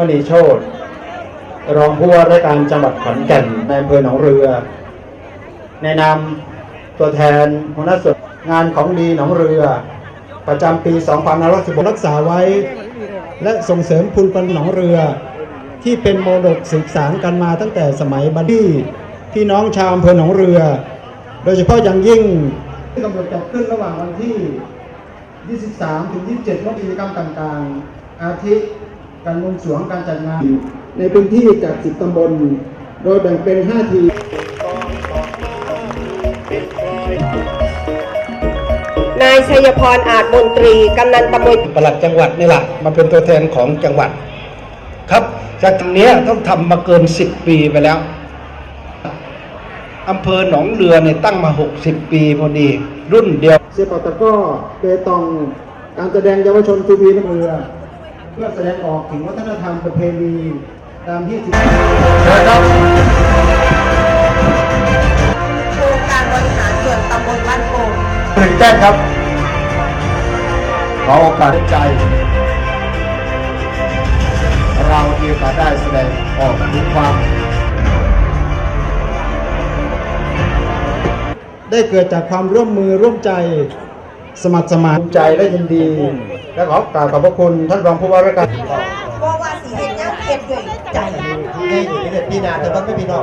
มณีโชตรองผู้ว่าราชการจังหวัดขอนแก่นในอำเภอหนองเรือ ในนามตัวแทนหัวหน้าส่วนงานของดีหนองเรือ ประจำปี2516รักษาไว้ และส่งเสริมภูมิปัญญาหนองเรือ ที่เป็นโมดกสืบสานกันมาตั้งแต่สมัยบัณฑิตพี่น้องชาวอำเภอหนองเรือ โดยเฉพาะอย่างยิ่งที่กำหนดจัดขึ้นระหว่างวันที่ 23 ถึง 27ว่ากิจกรรมต่างๆ อาทิ การบวงสรวงการจัดงาน ในพื้นที่จาก10ตำบล โดยแบ่งเป็น 5 ทีมนายชัยพรอาจมนตรีกำนันตำบลปลัดจังหวัดนี่แหละมาเป็นตัวแทนของจังหวัด ครับ จากเนี้ยต้องทำมาเกิน 10 ปีไปแล้วอำเภอหนองเรือเนี่ยตั้งมา 60 ปีพอดี รุ่นเดียวเสียปอตะกร้อเปตองการแสดงเยาวชนทูบีน้ำเรือเพื่อแสดงออกถึงวัฒนธรรมประเพณีตามที่สิโครงการบริหารส่วนตำบลบ้านโป่งตื่นเต้นครับ ขอโอกาสใจ เรามีโอกาสได้แสดงออกถึงความได้เกิดจากความร่วมมือร่วมใจ สมัครสมานใจและยินดี และขอกราบขอบพระคุณท่านรองผู้ว่าราชการเพราะว่าสีเห็นยังเก็บด้วยใจที่อยู่ที่ปีนาแต่ว่าไม่พี่น้อง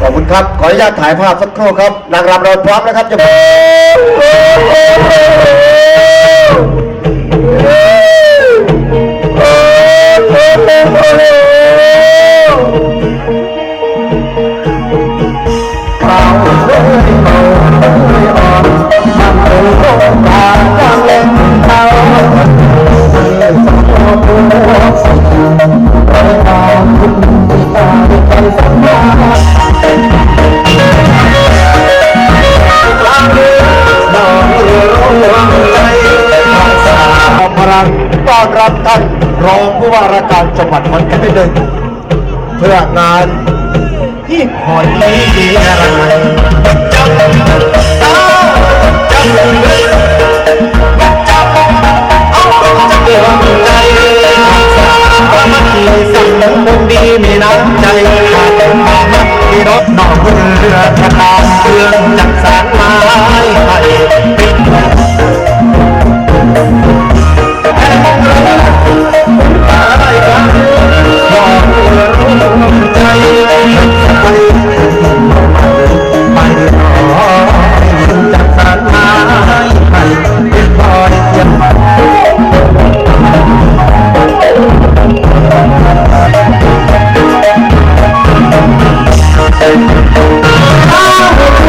ขอบคุณครับ ขออนุญาตถ่ายภาพสักครู่ครับนางรำเราพร้อมนะครับจะ พลังต้อนรับท่านรองผู้ว่าราชการจังหวัดขอนแก่นได้เลยเพื่องานที่ขอนนี้ดีอะไรสั่งคงดีมีน้ำใจขาดเป็นมามัดมีรถนอกเรือธนาคารเรื่องจักสานไม้ให้ Oh,